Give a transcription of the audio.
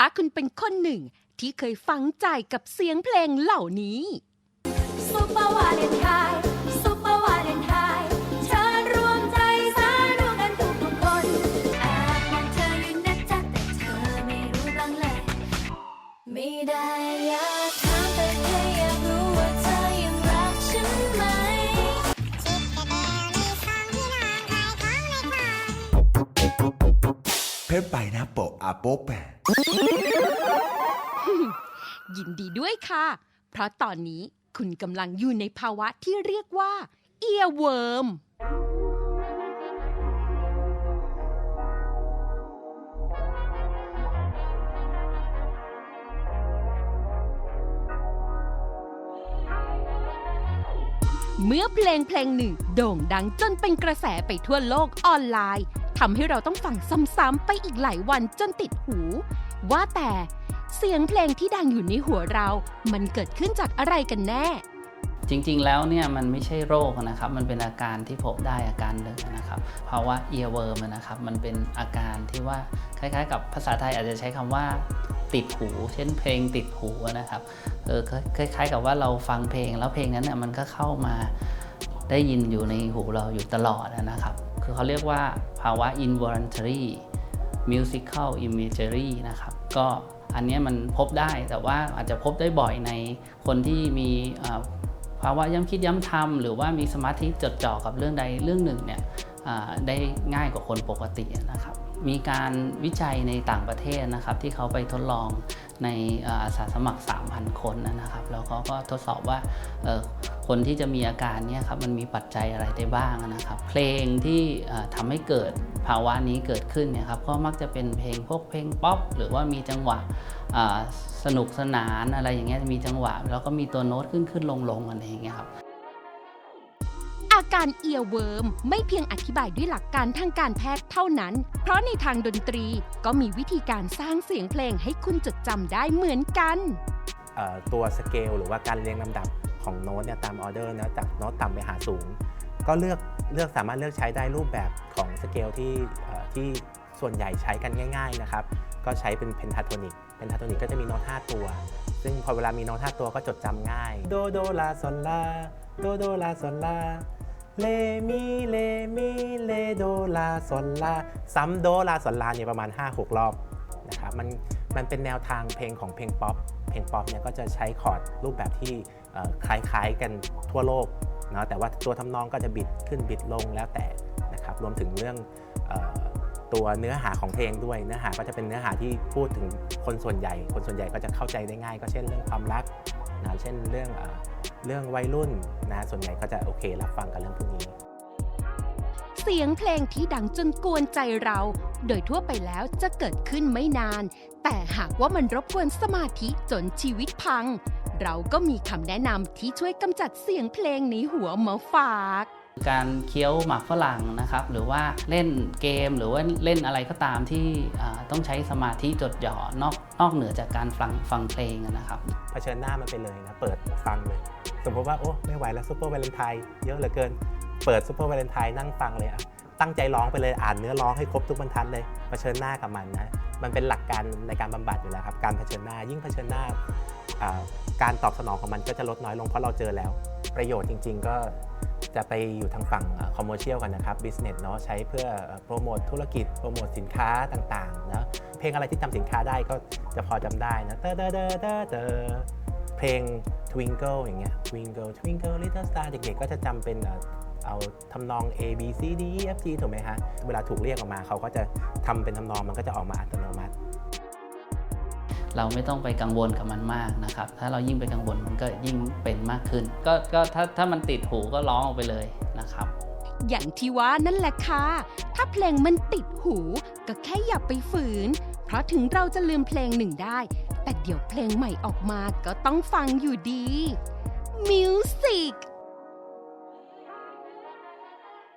ถ้าคุณเป็นคนหนึ่งที่เคยฟังใจกับเสียงเพลงเหล่านี้ซุปเปอร์วาเลนไทน์ซุปเปอร์วาเลนไทน์เชิญรวมใจสานุกันทุกทุกคนแอบมองเธออยู่นะจ๊ะแต่เธอไม่รู้บ้างเลยไม่ได้อยากถามแต่แค่อยากรู้ เพชรไปนะโปะอาโปะแปะยินดีด้วยค่ะ เพราะตอนนี้คุณกำลังอยู่ในภาวะที่เรียกว่า เอียเวิร์ม เมื่อเพลงเพลงหนึ่งโด่งดังจนเป็นกระแสไปทั่วโลกออนไลน์ ทำให้เราต้องฟังซ้ำๆไปอีกหลายวันจนติดหู ว่าแต่เสียงเพลงที่ดังอยู่ในหัวเรา มันเกิดขึ้นจากอะไรกันแน่ จริงๆ แล้วเนี่ยมันไม่ใช่โรคนะครับ มันเป็นอาการที่พบได้อาการหนึ่งนะครับภาะวะเอียเวิร์มนะครับ มันเป็นอาการที่ว่าคล้ายๆ กับภาษาไทยอาจจะใช้คำว่าติดหู เช่นเพลงติดหูนะครับ เออคล้ายๆ กับว่าเราฟังเพลงแล้วเพลงนั้นเนี่ยมันก็เข้ามาได้ยินอยู่ในหูเราอยู่ตลอดนะครับ คือเขาเรียกว่าภาวะ involuntary musical imagery นะครับ ก็อันนี้มันพบได้แต่ว่าอาจจะพบได้บ่อยในคนที่มีภาวะย้ำคิดย้ำทำหรือว่ามีสมาธิจดจ่อกับเรื่องใดเรื่องหนึ่งเนี่ยได้ง่ายกว่าคนปกตินะครับ มีการวิจัยในต่างประเทศนะครับ ที่เขาไปทดลอง ในอาสาสมัคร 3,000 คนนะครับ แล้วเขาก็ทดสอบว่าคนที่จะมีอาการนี้ครับมันมีปัจจัยอะไรได้บ้างนะครับ เพลงที่ทำให้เกิดภาวะนี้เกิดขึ้นเนี่ยครับก็มักจะเป็นเพลงพวกเพลงป๊อปหรือว่ามีจังหวะสนุกสนานอะไรอย่างเงี้ยมีจังหวะ แล้วก็มีตัวโน้ตขึ้นขึ้นลงลงอะไรอย่างเงี้ยครับ อาการเอียเวิร์มไม่เพียงอธิบายด้วยหลักการทางการแพทย์เท่านั้น เพราะในทางดนตรีก็มีวิธีการสร้างเสียงเพลงให้คุณจดจำได้เหมือนกันเอ่อตัวสเกลหรือว่าการเรียงลำดับของโน้ตเนี่ยตามออเดอร์นะจากโน้ตต่ำไปหาสูง ก็เลือกเลือกสามารถเลือกใช้ได้รูปแบบของสเกลที่เอ่อที่ส่วนใหญ่ใช้กันง่าย ๆนะครับ ก็ใช้เป็นเพนทาโทนิกเพนทาโทนิกก็จะมีโน้ต5ตัว ซึ่งพอเวลามีโน้ต5ตัวก็จดจำง่าย โดโดลาซอนลาโดโดลาซอนลา เลมีเลมีเลโดลาซอนลาซ้ำโดลาซอนลาเนี่ยประมาณ 5-6 รอบนะครับมันมันเป็นแนวทางเพลงของเพลงป๊อปเพลงป๊อปเนี่ยก็จะใช้คอร์ดรูปแบบที่คล้ายๆกันทั่วโลกเนาะแต่ว่าตัวทำนองก็จะบิดขึ้นบิดลงแล้วแต่นะครับรวมถึงเรื่องออตัวเนื้อหาของเพลงด้วยเนื้อหาก็จะเป็นเนื้อหาที่พูดถึงคนส่วนใหญ่ คนส่วนใหญ่ก็จะเข้าใจได้ง่าย ก็เช่นเรื่องความรักนะเช่นเรื่อง เอ่อเรื่องวัยรุ่นนะส่วนใหญ่ก็จะโอเครับฟังกับเรื่องพวกนี้ เสียงเพลงที่ดังจนกวนใจเรา โดยทั่วไปแล้วจะเกิดขึ้นไม่นาน แต่หากว่ามันรบกวนสมาธิจนชีวิตพัง เราก็มีคำแนะนำที่ช่วยกำจัดเสียงเพลงในหัวมาฝากการเคี้ยวหมากฝรั่งนะครับ หรือว่าเล่นเกมหรือว่าเล่นอะไรก็ตามที่อ่าต้องใช้สมาธิจดจ่อนอกนอกเหนือจากการฟังฟังเพลงนะครับเผชิญหน้ามันไปเลยนะ เปิดฟังเลย สมมติว่าโอ้ไม่ไหวแล้วซูเปอร์วาเลนไทน์เยอะเหลือเกิน เปิดซูเปอร์วาเลนไทน์นั่งฟังเลยอะตั้งใจร้องไปเลยอ่านเนื้อร้องให้ครบทุกบรรทัดเลยเผชิญหน้ากับมันนะมันเป็นหลักการในการบำบัดอยู่แล้วครับการเผชิญหน้ายิ่งเผชิญหน้าอ่าการตอบสนองของมันก็จะลดน้อยลงเพราะเราเจอแล้ว ประโยชน์จริง ๆ ก็จะไปอยู่ทางฝั่งคอมเมอร์เชียลกันนะครับบิสเนสเนาะใช้เพื่อโปรโมทธุรกิจ โปรโมทสินค้าต่างๆนะเพลงอะไรที่จำสินค้าได้ก็จะพอจำได้นะเตอเตอเตอเตอ เตอเพลง Twinkle อย่างเงี้ย Twinkle Twinkle Little Star เด็กๆก็จะจำเป็นเอ่อเอาทำนอง A B C D E F G ถูกไหมฮะ เวลาถูกเรียกออกมาเขาก็จะทำเป็นทำนองมันก็จะออกมาอัตโนมัติ เราไม่ต้องไปกังวลกับมันมากนะครับ ถ้าเรายิ่งไปกังวลมันก็ยิ่งเป็นมากขึ้น ก็ก็ถ้าถ้ามันติดหูก็ร้องออกไปเลยนะครับ อย่างที่ว่านั่นแหละค่ะ ถ้าเพลงมันติดหู ก็แค่อย่าไปฝืน เพราะถึงเราจะลืมเพลงหนึ่งได้ แต่เดี๋ยวเพลงใหม่ออกมาก็ต้องฟังอยู่ดีมิวสิก